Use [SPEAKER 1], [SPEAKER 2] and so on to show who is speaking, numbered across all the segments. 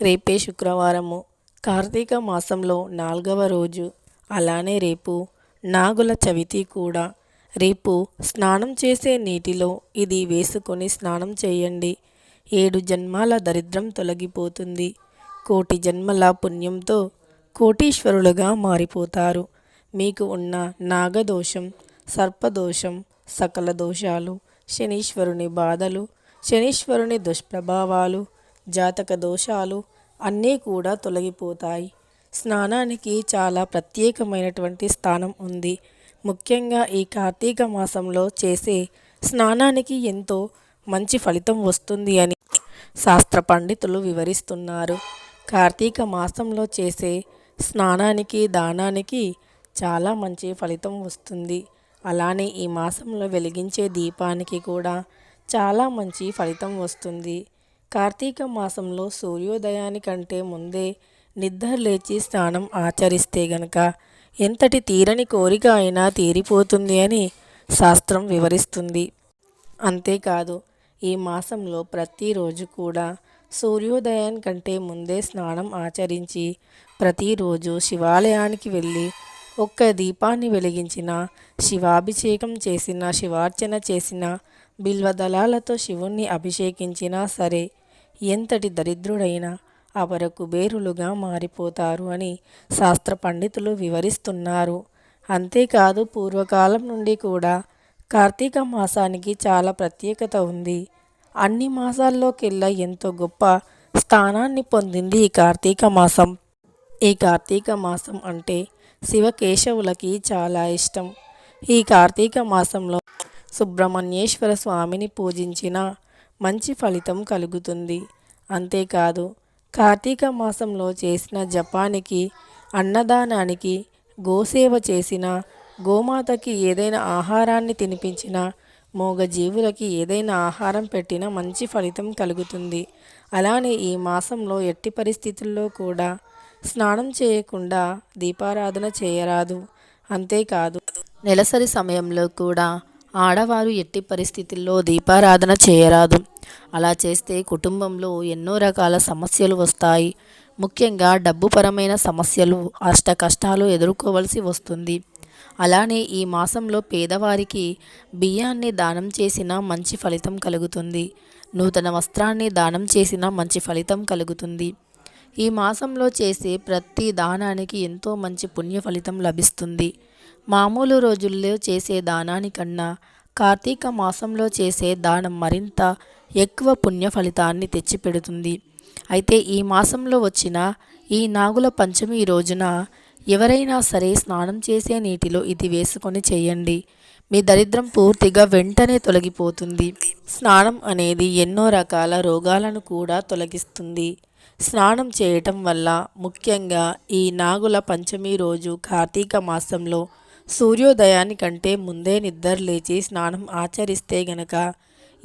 [SPEAKER 1] రేపే శుక్రవారము. కార్తీక మాసంలో నాలుగవ రోజు. అలానే రేపు నాగుల చవితి కూడా. రేపు స్నానం చేసే నీటిలో ఇది వేసుకొని స్నానం చేయండి. ఏడు జన్మాల దరిద్రం తొలగిపోతుంది. కోటి జన్మల పుణ్యంతో కోటీశ్వరులుగా మారిపోతారు. మీకు ఉన్న నాగదోషం సర్పదోషం సకల దోషాలు శనీశ్వరుని బాధలు శనీశ్వరుని దుష్ప్రభావాలు జాతక దోషాలు అన్నీ కూడా తొలగిపోతాయి. స్నానానికి చాలా ప్రత్యేకమైనటువంటి స్థానం ఉంది. ముఖ్యంగా ఈ కార్తీక మాసంలో చేసే స్నానానికి ఎంతో మంచి ఫలితం వస్తుంది అని శాస్త్ర పండితులు వివరిస్తున్నారు. కార్తీక మాసంలో చేసే స్నానానికి దానానికి చాలా మంచి ఫలితం వస్తుంది. అలానే ఈ మాసంలో వెలిగించే దీపానికి కూడా చాలా మంచి ఫలితం వస్తుంది. కార్తీక మాసంలో సూర్యోదయానికంటే ముందే నిద్రలేచి స్నానం ఆచరిస్తే గనక ఎంతటి తీరని కోరిక అయినా తీరిపోతుంది అని శాస్త్రం వివరిస్తుంది. అంతేకాదు ఈ మాసంలో ప్రతిరోజు కూడా సూర్యోదయానికంటే ముందే స్నానం ఆచరించి ప్రతిరోజు శివాలయానికి వెళ్ళి ఒక్క దీపాన్ని వెలిగించిన శివాభిషేకం చేసిన శివార్చన చేసిన బిల్వదళాలతో శివుణ్ణి అభిషేకించినా సరే ఎంతటి దరిద్రుడైనా అవర కుబేరులుగా మారిపోతారు అని శాస్త్ర పండితులు వివరిస్తున్నారు. అంతేకాదు పూర్వకాలం నుండి కూడా కార్తీక మాసానికి చాలా ప్రత్యేకత ఉంది. అన్ని మాసాల్లోకెల్లా ఎంతో గొప్ప స్థానాన్ని పొందింది ఈ కార్తీక మాసం. ఈ కార్తీక మాసం అంటే శివకేశవులకి చాలా ఇష్టం. ఈ కార్తీక మాసంలో సుబ్రహ్మణ్యేశ్వర స్వామిని పూజించిన మంచి ఫలితం కలుగుతుంది. అంతేకాదు కార్తీక మాసంలో చేసిన జపానికి అన్నదానానికి గోసేవ చేసిన గోమాతకి ఏదైనా ఆహారాన్ని తినిపించిన మూగజీవులకి ఏదైనా ఆహారం పెట్టినా మంచి ఫలితం కలుగుతుంది. అలానే ఈ మాసంలో ఎట్టి పరిస్థితుల్లో కూడా స్నానం చేయకుండా దీపారాధన చేయరాదు. అంతేకాదు నెలసరి సమయంలో కూడా ఆడవారు ఎట్టి పరిస్థితుల్లో దీపారాధన చేయరాదు. అలా చేస్తే కుటుంబంలో ఎన్నో రకాల సమస్యలు వస్తాయి. ముఖ్యంగా డబ్బుపరమైన సమస్యలు అష్ట కష్టాలు ఎదుర్కోవలసి వస్తుంది. అలానే ఈ మాసంలో పేదవారికి బియ్యాన్ని దానం చేసిన మంచి ఫలితం కలుగుతుంది. నూతన వస్త్రాన్ని దానం చేసిన మంచి ఫలితం కలుగుతుంది. ఈ మాసంలో చేసే ప్రతి దానానికి ఎంతో మంచి పుణ్య ఫలితం లభిస్తుంది. మామూలు రోజుల్లో చేసే దానానికన్నా కార్తీక మాసంలో చేసే దానం మరింత ఎక్కువ పుణ్య ఫలితాన్ని తెచ్చిపెడుతుంది. అయితే ఈ మాసంలో వచ్చిన ఈ నాగుల పంచమి రోజున ఎవరైనా సరే స్నానం చేసే నీటిలో ఇది వేసుకొని చేయండి. మీ దరిద్రం పూర్తిగా వెంటనే తొలగిపోతుంది. స్నానం అనేది ఎన్నో రకాల రోగాలను కూడా తొలగిస్తుంది. స్నానం చేయటం వల్ల ముఖ్యంగా ఈ నాగుల పంచమి రోజు కార్తీక మాసంలో సూర్యోదయానికంటే ముందే నిద్ర లేచి స్నానం ఆచరిస్తే గనక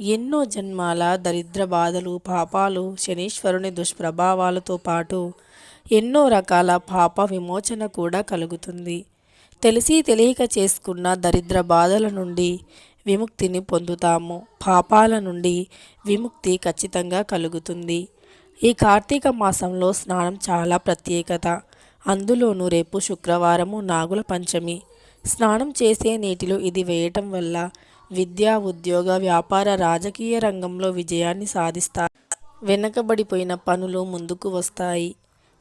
[SPEAKER 1] ఎన్నో జన్మాల దరిద్ర బాధలు పాపాలు శనీశ్వరుని దుష్ప్రభావాలతో పాటు ఎన్నో రకాల పాప విమోచన కూడా కలుగుతుంది. తెలిసి తెలియక చేసుకున్న దరిద్ర బాధల నుండి విముక్తిని పొందుతాము. పాపాల నుండి విముక్తి ఖచ్చితంగా కలుగుతుంది. ఈ కార్తీక మాసంలో స్నానం చాలా ప్రత్యేకత. అందులోనూ రేపు శుక్రవారము నాగుల పంచమి. స్నానం చేసే నీటిలో ఇది వేయటం వల్ల విద్యా ఉద్యోగ వ్యాపార రాజకీయ రంగంలో విజయాన్ని సాధిస్తారు. వెనకబడిపోయిన పనులు ముందుకు వస్తాయి.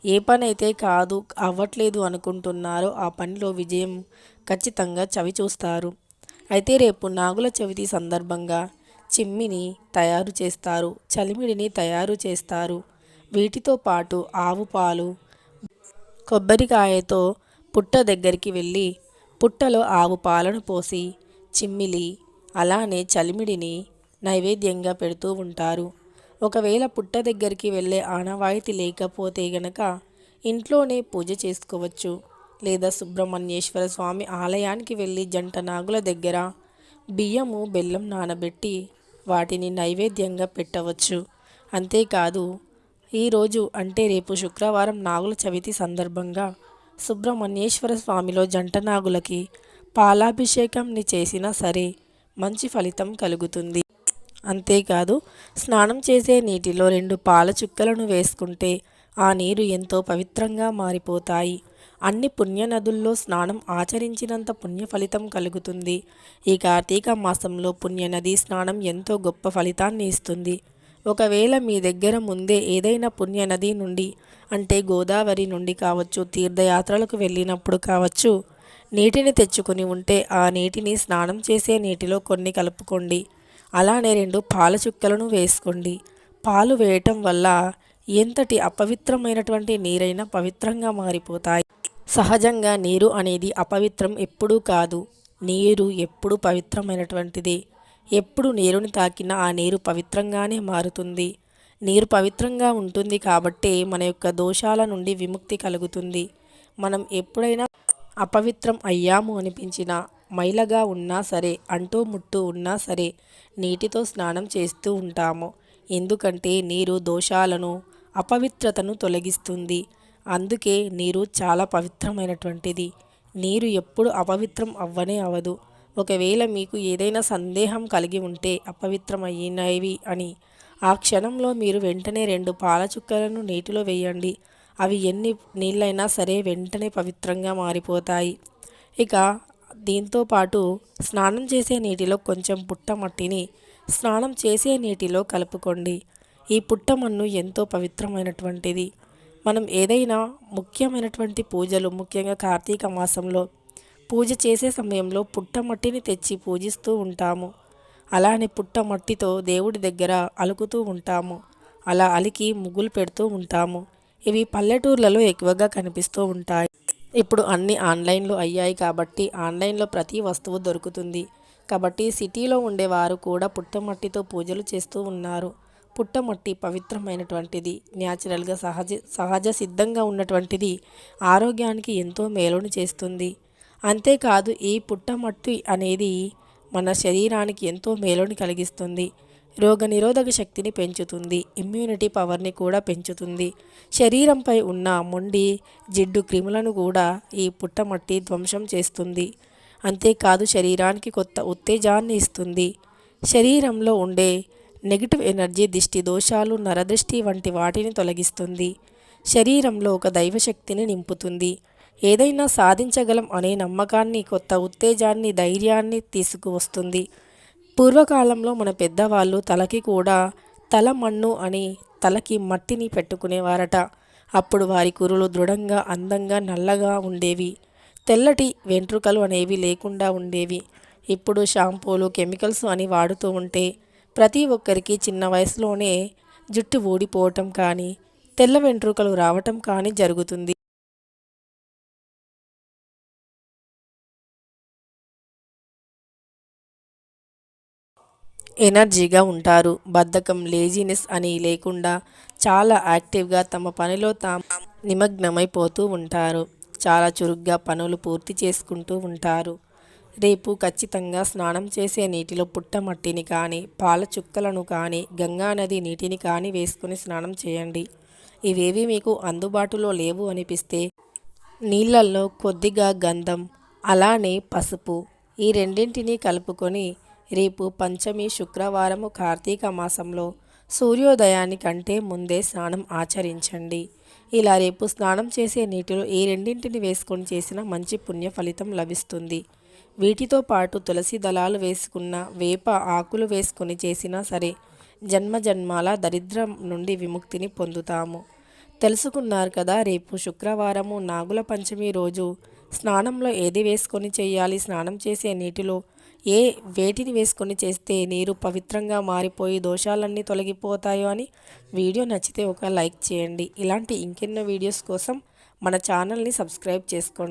[SPEAKER 1] ఏ పని అయితే కాదు అవ్వట్లేదు అనుకుంటున్నారో ఆ పనిలో విజయం ఖచ్చితంగా చవి చూస్తారు అయితే రేపు నాగుల చవితి సందర్భంగా చిమ్మిని తయారు చేస్తారు చలిమిడిని తయారు చేస్తారు. వీటితో పాటు ఆవు పాలు కొబ్బరికాయతో పుట్ట దగ్గరికి వెళ్ళి పుట్టలో ఆవు పాలను పోసి చిమ్మిలి అలానే చలిమిడిని నైవేద్యంగా పెడుతూ ఉంటారు. ఒకవేళ పుట్ట దగ్గరికి వెళ్ళే ఆనవాయితీ లేకపోతే గనక ఇంట్లోనే పూజ చేసుకోవచ్చు. లేదా సుబ్రహ్మణ్యేశ్వర స్వామి ఆలయానికి వెళ్ళి జంట నాగుల దగ్గర బియ్యము బెల్లం నానబెట్టి వాటిని నైవేద్యంగా పెట్టవచ్చు. అంతేకాదు ఈరోజు అంటే రేపు శుక్రవారం నాగుల చవితి సందర్భంగా సుబ్రహ్మణ్యేశ్వర స్వామిలో జంట నాగులకి పాలాభిషేకంని చేసినా సరే మంచి ఫలితం కలుగుతుంది. అంతేకాదు స్నానం చేసే నీటిలో రెండు పాల చుక్కలను వేసుకుంటే ఆ నీరు ఎంతో పవిత్రంగా మారిపోతాయి. అన్ని పుణ్యనదుల్లో స్నానం ఆచరించినంత పుణ్య ఫలితం కలుగుతుంది. ఈ కార్తీక మాసంలో పుణ్యనది స్నానం ఎంతో గొప్ప ఫలితాన్ని ఇస్తుంది. ఒకవేళ మీ దగ్గర ముందే ఏదైనా పుణ్యనది నుండి అంటే గోదావరి నుండి కావచ్చు తీర్థయాత్రలకు వెళ్ళినప్పుడు కావచ్చు నీటిని తెచ్చుకొని ఉంటే ఆ నీటిని స్నానం చేసే నీటిలో కొన్ని కలుపుకోండి. అలానే రెండు పాల చుక్కలను వేసుకోండి. పాలు వేయటం వల్ల ఎంతటి అపవిత్రమైనటువంటి నీరైనా పవిత్రంగా మారిపోతాయి. సహజంగా నీరు అనేది అపవిత్రం ఎప్పుడూ కాదు. నీరు ఎప్పుడు పవిత్రమైనటువంటిది. ఎప్పుడు నీరుని తాకినా ఆ నీరు పవిత్రంగానే మారుతుంది. నీరు పవిత్రంగా ఉంటుంది కాబట్టే మన యొక్క దోషాల నుండి విముక్తి కలుగుతుంది. మనం ఎప్పుడైనా అపవిత్రం అయ్యాము అనిపించినా మైలగా ఉన్నా సరే అంటూ ముట్టు ఉన్నా సరే నీటితో స్నానం చేస్తూ ఉంటాము. ఎందుకంటే నీరు దోషాలను అపవిత్రతను తొలగిస్తుంది. అందుకే నీరు చాలా పవిత్రమైనటువంటిది. నీరు ఎప్పుడు అపవిత్రం అవ్వనే అవదు ఒకవేళ మీకు ఏదైనా సందేహం కలిగి ఉంటే అపవిత్రమయ్యినవి అని ఆ క్షణంలో మీరు వెంటనే రెండు పాల చుక్కలను నీటిలో వేయండి. అవి ఎన్ని నీళ్ళైనా సరే వెంటనే పవిత్రంగా మారిపోతాయి. ఇక దీంతో పాటు స్నానం చేసే నీటిలో కొంచెం పుట్టమట్టిని స్నానం చేసే నీటిలో కలుపుకోండి. ఈ పుట్టమన్ను ఎంతో పవిత్రమైనటువంటిది. మనం ఏదైనా ముఖ్యమైనటువంటి పూజలు ముఖ్యంగా కార్తీక మాసంలో పూజ చేసే సమయంలో పుట్టమట్టిని తెచ్చి పూజిస్తూ ఉంటాము. అలానే పుట్టమట్టితో దేవుడి దగ్గర అలుకుతూ ఉంటాము. అలా అలికి ముగ్గులు పెడుతూ ఉంటాము. ఇవి పల్లెటూర్లలో ఎక్కువగా కనిపిస్తూ ఉంటాయి. ఇప్పుడు అన్ని ఆన్లైన్లో అయ్యాయి కాబట్టి ఆన్లైన్లో ప్రతి వస్తువు దొరుకుతుంది. కాబట్టి సిటీలో ఉండేవారు కూడా పుట్టమట్టితో పూజలు చేస్తూ ఉన్నారు. పుట్టమట్టి పవిత్రమైనటువంటిది న్యాచురల్గా సహజ సహజ సిద్ధంగా ఉన్నటువంటిది ఆరోగ్యానికి ఎంతో మేలును చేస్తుంది. అంతేకాదు ఈ పుట్టమట్టి అనేది మన శరీరానికి ఎంతో మేలుని కలిగిస్తుంది. రోగనిరోధక శక్తిని పెంచుతుంది. ఇమ్యూనిటీ పవర్ని కూడా పెంచుతుంది. శరీరంపై ఉన్న మొండి జిడ్డు క్రిములను కూడా ఈ పుట్టమట్టి ధ్వంసం చేస్తుంది. అంతేకాదు శరీరానికి కొత్త ఉత్తేజాన్ని ఇస్తుంది. శరీరంలో ఉండే నెగిటివ్ ఎనర్జీ దిష్టి దోషాలు నరదృష్టి వంటి వాటిని తొలగిస్తుంది. శరీరంలో ఒక దైవశక్తిని నింపుతుంది. ఏదైనా సాధించగలం అనే నమ్మకాన్ని కొత్త ఉత్తేజాన్ని ధైర్యాన్ని తీసుకువస్తుంది. పూర్వకాలంలో మన పెద్దవాళ్ళు తలకి కూడా తల మన్ను అని తలకి మట్టిని పెట్టుకునేవారట. అప్పుడు వారి కురులు దృఢంగా అందంగా నల్లగా ఉండేవి. తెల్లటి వెంట్రుకలు అనేవి లేకుండా ఉండేవి. ఇప్పుడు షాంపూలు కెమికల్స్ అని వాడుతూ ఉంటే ప్రతి ఒక్కరికి చిన్న వయసులోనే జుట్టు ఊడిపోవటం కానీ తెల్ల వెంట్రుకలు రావటం కానీ జరుగుతుంది. ఎనర్జీగా ఉంటారు. బద్ధకం లేజినెస్ అని లేకుండా చాలా యాక్టివ్గా తమ పనిలో తాము నిమగ్నమైపోతూ ఉంటారు. చాలా చురుగ్గా పనులు పూర్తి చేసుకుంటూ ఉంటారు. రేపు ఖచ్చితంగా స్నానం చేసే నీటిలో పుట్టమట్టిని కానీ పాల చుక్కలను కానీ గంగానది నీటిని కానీ వేసుకుని స్నానం చేయండి. ఇవేవి మీకు అందుబాటులో లేవు అనిపిస్తే నీళ్ళల్లో కొద్దిగా గంధం అలానే పసుపు ఈ రెండింటిని కలుపుకొని రేపు పంచమి శుక్రవారము కార్తీక మాసంలో సూర్యోదయానికంటే ముందే స్నానం ఆచరించండి. ఇలా రేపు స్నానం చేసే నీటిలో ఈ రెండింటిని వేసుకొని చేసిన మంచి పుణ్య ఫలితం లభిస్తుంది. వీటితో పాటు తులసి దళాలు వేసుకున్న వేప ఆకులు వేసుకొని చేసినా సరే జన్మ జన్మాల దరిద్రం నుండి విముక్తిని పొందుతాము. తెలుసుకున్నారు కదా రేపు శుక్రవారము నాగుల పంచమి రోజు స్నానంలో ఏది వేసుకొని చేయాలి? స్నానం చేసే నీటిలో ఏ వేటిని వేసుకొని చేస్తే నీరు పవిత్రంగా మారిపోయి దోషాలన్నీ తొలగిపోతాయో అని వీడియో నచ్చితే ఒక లైక్ చేయండి. ఇలాంటి ఇంకెన్నో వీడియోస్ కోసం మన ఛానల్ని సబ్స్క్రైబ్ చేసుకోండి.